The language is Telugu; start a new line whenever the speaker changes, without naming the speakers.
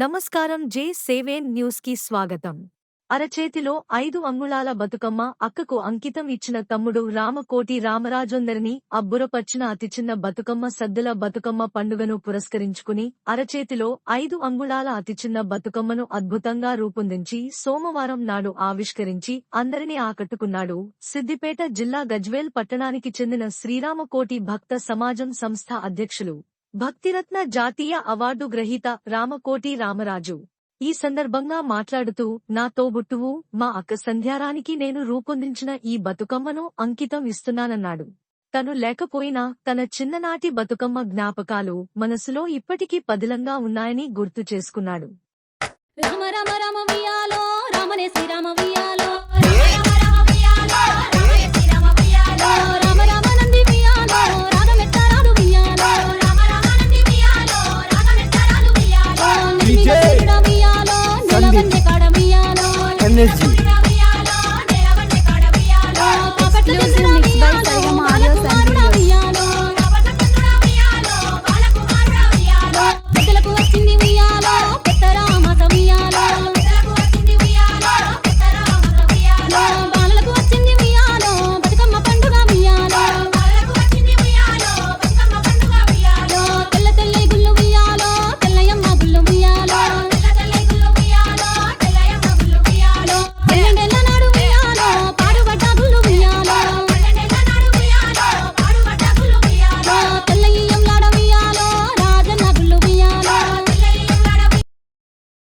నమస్కారం జే సేవేన్ న్యూస్కి స్వాగతం. అరచేతిలో ఐదు అంగుళాల బతుకమ్మ అక్కకు అంకితం ఇచ్చిన తమ్ముడు రామకోటి రామరాజొందరిని అబ్బురపర్చిన అతి చిన్న బతుకమ్మ సద్దుల బతుకమ్మ పండుగను పురస్కరించుకుని అరచేతిలో ఐదు అంగుళాల అతి చిన్న బతుకమ్మను అద్భుతంగా రూపొందించి సోమవారం నాడు ఆవిష్కరించి అందరినీ ఆకట్టుకున్నాడు. సిద్దిపేట జిల్లా గజ్వేల్ పట్టణానికి చెందిన శ్రీరామకోటి భక్త సమాజం సంస్థ అధ్యక్షులు భక్తిరత్న జాతీయ అవార్డు గ్రహీత రామకోటి రామరాజు. ఈ సందర్భంగా మాట్లాడుతూ నా తోబుట్టువు మా అక్క సంధ్యారానికి నేను రూపొందించిన ఈ బతుకమ్మను అంకితం ఇస్తున్నానన్నాడు. తను లేకపోయినా తన చిన్ననాటి బతుకమ్మ జ్ఞాపకాలు మనసులో ఇప్పటికీ పదిలంగా ఉన్నాయని గుర్తు చేసుకున్నాడు.
రామ రామ రామ energy.